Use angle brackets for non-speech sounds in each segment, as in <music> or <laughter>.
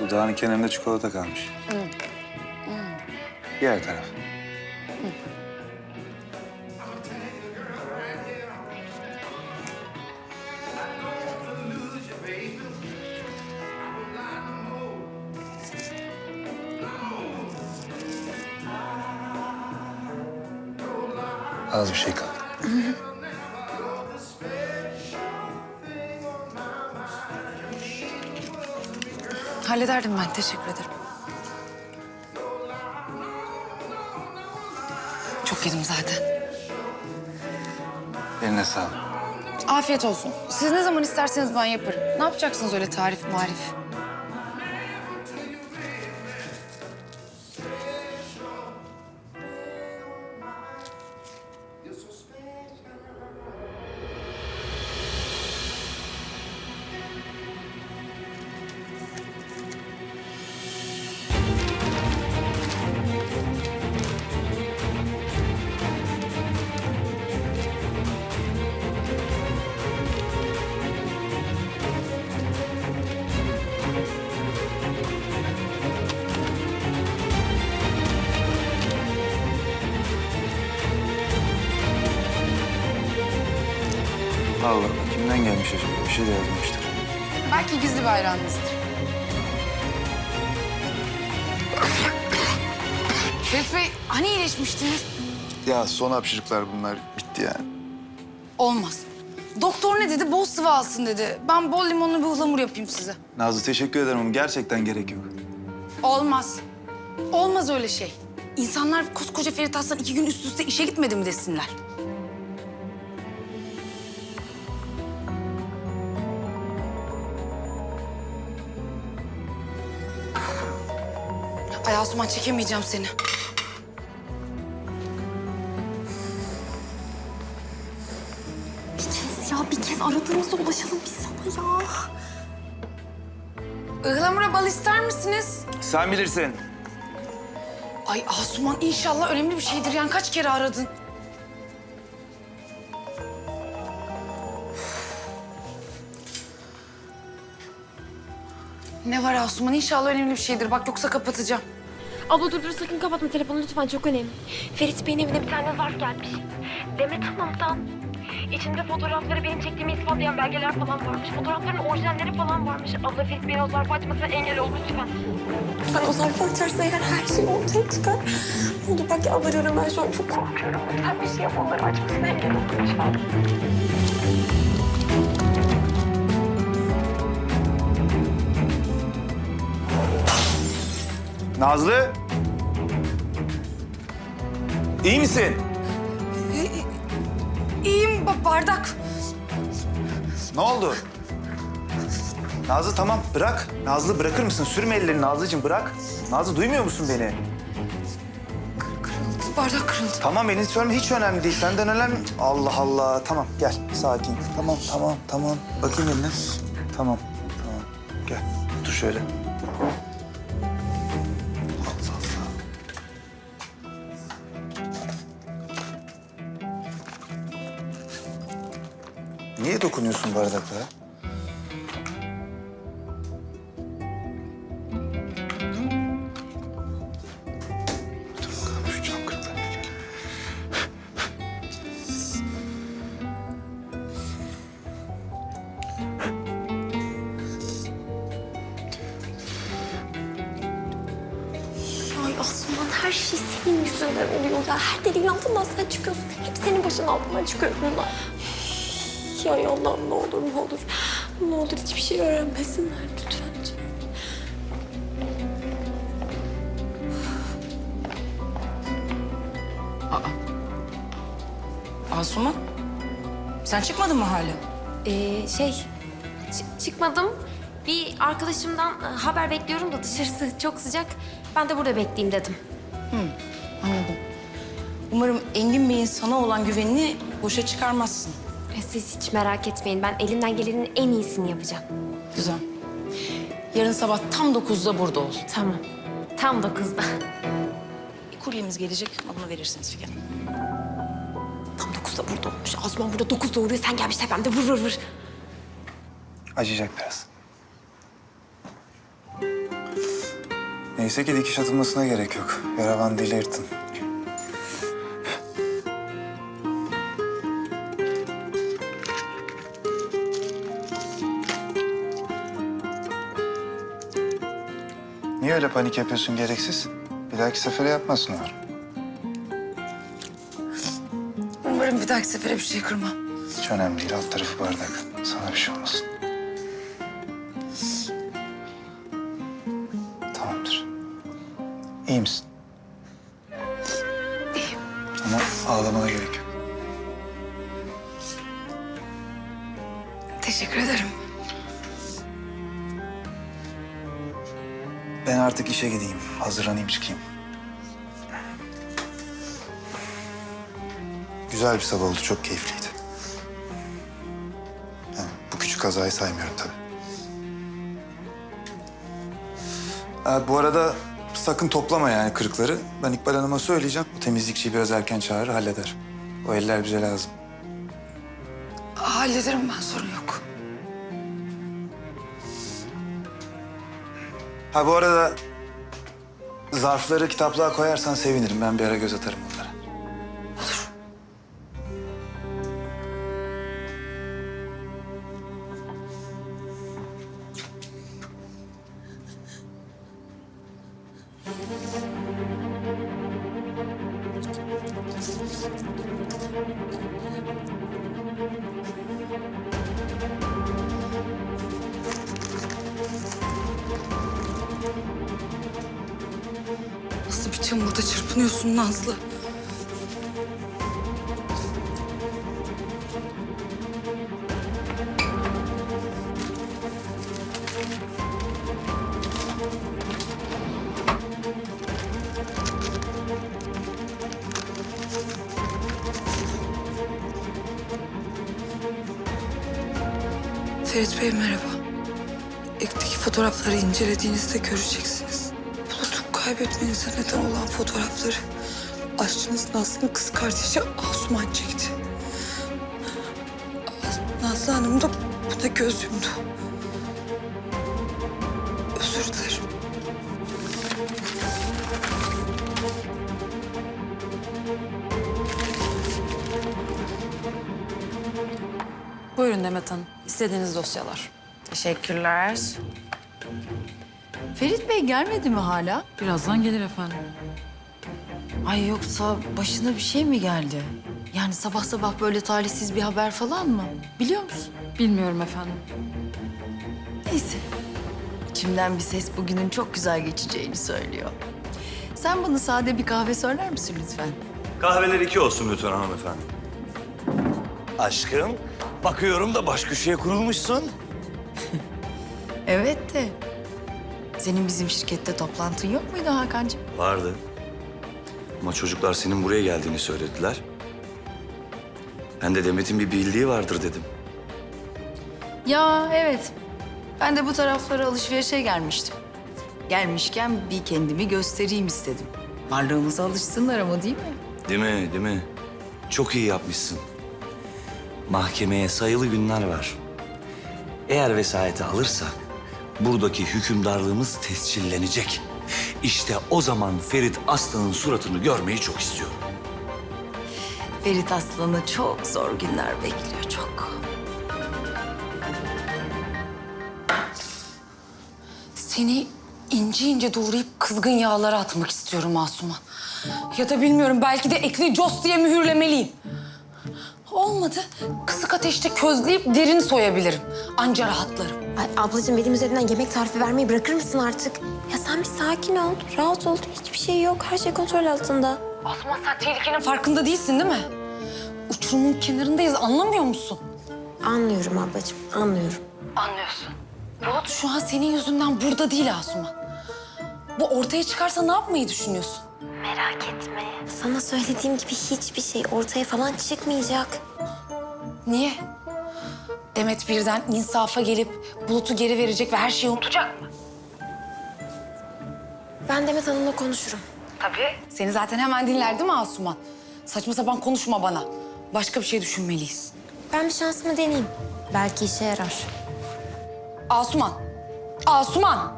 Dudağının kenarında çikolata kalmış. Diğer taraf. Az bir şey kaldı. <laughs> Hallederdim ben. Teşekkür ederim. Çok yedim zaten. Eline sağlık. Afiyet olsun. Siz ne zaman isterseniz ben yaparım. Ne yapacaksınız öyle tarif marif? Allah Allah. Kimden gelmiş acaba? Bir şey de yazmıştır. Belki gizli bir hayranınızdır. Ferit Bey, hani iyileşmiştiniz? Ya son hapşırıklar bunlar. Bitti yani. Olmaz. Doktor ne dedi? Bol sıvı alsın dedi. Ben bol limonlu bir ıhlamur yapayım size. Nazlı teşekkür ederim ama gerçekten gerek yok. Olmaz. Olmaz öyle şey. İnsanlar koskoca Ferit Aslan iki gün üst üste işe gitmedi mi desinler. Ay Asuman çekemeyeceğim seni. Bir kez ya bir kez aradığımızda ulaşalım biz sana ya. Ihlamura bal ister misiniz? Sen bilirsin. Ay Asuman inşallah önemli bir şeydir. Yani kaç kere aradın? Ne var Asuman? İnşallah önemli bir şeydir. Bak yoksa kapatacağım. Abla dur dur sakın kapatma telefonu lütfen çok önemli. Ferit Bey'in evine bir tane zarf gelmiş. Demet Hanım'dan. İçinde fotoğrafları benim çektiğimi ispatlayan belgeler falan varmış. Fotoğrafların orijinalleri falan varmış. Abla Ferit Bey'in o zarfı açmasına engel ol lütfen. Sen o zarfı açarsa eğer her şey ortaya çıkar. Olur bak yalvarıyorum ben şu an çok korkuyorum. Lütfen bir şey yap onları açmasına engel ol lütfen. Nazlı. İyi misin? İyiyim ba- bardak. Ne oldu? Nazlı tamam bırak. Nazlı bırakır mısın? Sürme ellerini Nazlıcığım bırak. Nazlı duymuyor musun beni? Bardak kırıldı. Tamam elini sürme hiç önemli değil. Senden önemli. Allah Allah. Tamam gel sakin. Tamam tamam tamam. Bakayım eline. Tamam tamam. Gel otur şöyle. Niye dokunuyorsun bardaklara? Asuman her şey senin yüzünden oluyor ya. Her deliğin altından sen çıkıyorsun. Hep senin başının altından çıkıyor bunlar. Ya Allah'ım ne olur ne olur. Ne olur hiçbir şey öğrenmesinler lütfen. Asuman, sen çıkmadın mı hala? Ee, şey çı- çıkmadım. Bir arkadaşımdan e, haber bekliyorum da dışarısı çok sıcak. Ben de burada bekleyeyim dedim. Anladım. Umarım Engin Bey'in sana olan güvenini boşa çıkarmazsın. Siz hiç merak etmeyin. Ben elimden gelenin en iyisini yapacağım. Güzel. Yarın sabah tam dokuzda burada ol. Tamam. Tam dokuzda. Bir kuryemiz gelecek, ona bunu verirsiniz Figen. Tam dokuzda burada olmuş. Azman burada dokuzda uğruyor. Sen gelmiş tepemde vur vur vur. Acıyacak biraz. Neyse ki dikiş atılmasına gerek yok. Yara bandıyla yırtın. Niye öyle panik yapıyorsun gereksiz? Bir dahaki sefere yapmasın umarım. Umarım bir dahaki sefere bir şey kırmam. Hiç önemli değil. Alt tarafı bardak. Sana bir şey olmasın. Tamamdır. İyi misin? İyiyim. Ama ağlamana gerek yok. Teşekkür ederim. Ben artık işe gideyim. Hazırlanayım çıkayım. Güzel bir sabah oldu. Çok keyifliydi. Yani bu küçük kazayı saymıyorum tabii. Ha, bu arada sakın toplama yani kırıkları. Ben İkbal Hanım'a söyleyeceğim. Bu temizlikçiyi biraz erken çağırır, halleder. O eller bize lazım. Hallederim ben sorun yok. Ha bu arada zarfları kitaplığa koyarsan sevinirim. Ben bir ara göz atarım onlara. Bir çamurda çırpınıyorsun Nazlı? Ferit Bey merhaba. Ekteki fotoğrafları incelediğinizde göreceksiniz. Kaybetmenize neden olan fotoğrafları aşçınız Nazlı'nın kız kardeşi Asuman çekti. Nazlı Hanım da buna göz yumdu. Özür dilerim. Buyurun Demet Hanım. İstediğiniz dosyalar. Teşekkürler. Ferit Bey gelmedi mi hala? Birazdan gelir efendim. Ay yoksa başına bir şey mi geldi? Yani sabah sabah böyle talihsiz bir haber falan mı? Biliyor musun? Bilmiyorum efendim. Neyse. İçimden bir ses bugünün çok güzel geçeceğini söylüyor. Sen bana sade bir kahve söyler misin lütfen? Kahveler iki olsun lütfen hanımefendi. Aşkım, bakıyorum da baş köşeye kurulmuşsun. Evet de. Senin bizim şirkette toplantın yok muydu Hakan'cığım? Vardı. Ama çocuklar senin buraya geldiğini söylediler. Ben de Demet'in bir bildiği vardır dedim. Ya evet. Ben de bu taraflara alışverişe gelmiştim. Gelmişken bir kendimi göstereyim istedim. Varlığımıza alışsınlar ama değil mi? Değil mi, değil mi? Çok iyi yapmışsın. Mahkemeye sayılı günler var. Eğer vesayeti alırsak buradaki hükümdarlığımız tescillenecek. İşte o zaman Ferit Aslan'ın suratını görmeyi çok istiyorum. Ferit Aslan'ı çok zor günler bekliyor, çok. Seni ince ince doğrayıp kızgın yağlara atmak istiyorum Asuman. Ya da bilmiyorum belki de ekli cos diye mühürlemeliyim. Olmadı. Kısık ateşte közleyip derini soyabilirim. Anca rahatlarım. Ay ablacığım benim üzerinden yemek tarifi vermeyi bırakır mısın artık? Ya sen bir sakin ol, rahat ol. Hiçbir şey yok, her şey kontrol altında. Asuman sen tehlikenin farkında değilsin değil mi? Uçurumun kenarındayız anlamıyor musun? Anlıyorum ablacığım, anlıyorum. Anlıyorsun. Bulut şu an senin yüzünden burada değil Asuman. Bu ortaya çıkarsa ne yapmayı düşünüyorsun? Merak etme. Sana söylediğim gibi hiçbir şey ortaya falan çıkmayacak. Niye? Demet birden insafa gelip Bulut'u geri verecek ve her şeyi unutacak mı? Ben Demet Hanım'la konuşurum. Tabii. Seni zaten hemen dinler değil mi Asuman? Saçma sapan konuşma bana. Başka bir şey düşünmeliyiz. Ben bir şansımı deneyeyim. Belki işe yarar. Asuman! Asuman!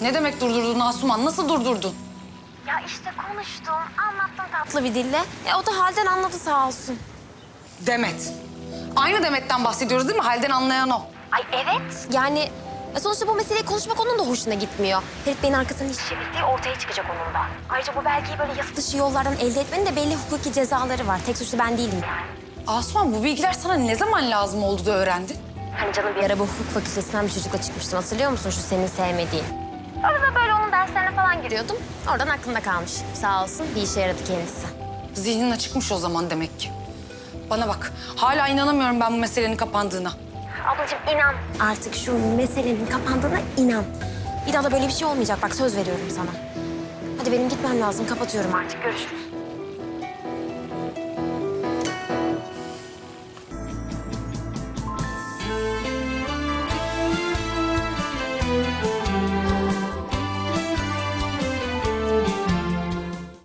Ne demek durdurdun Asuman? Nasıl durdurdun? Ya işte konuştum, anlattım tatlı bir dille. Ya o da halden anladı sağ olsun. Demet. Aynı Demet'ten bahsediyoruz değil mi? Halden anlayan o. Ay evet. Yani e, sonuçta bu meseleyi konuşmak onun da hoşuna gitmiyor. Ferit Bey'in arkasından iş çevirdiği ortaya çıkacak onun da. Ayrıca bu belgeyi böyle yasa dışı yollardan elde etmenin de belli hukuki cezaları var. Tek suçlu ben değilim yani. Asuman bu bilgiler sana ne zaman lazım oldu da öğrendin? Hani canım bir ara bu hukuk fakültesinden bir çocukla çıkmıştım. Hatırlıyor musun şu senin sevmediğin? Orada böyle onun derslerine falan giriyordum. Oradan aklımda kalmış. Sağ olsun bir işe yaradı kendisi. Zihnin açıkmış o zaman demek ki. Bana bak, hala inanamıyorum ben bu meselenin kapandığına. Ablacığım inan. Artık şu meselenin kapandığına inan. Bir daha da böyle bir şey olmayacak. Bak söz veriyorum sana. Hadi benim gitmem lazım. Kapatıyorum artık. Görüşürüz.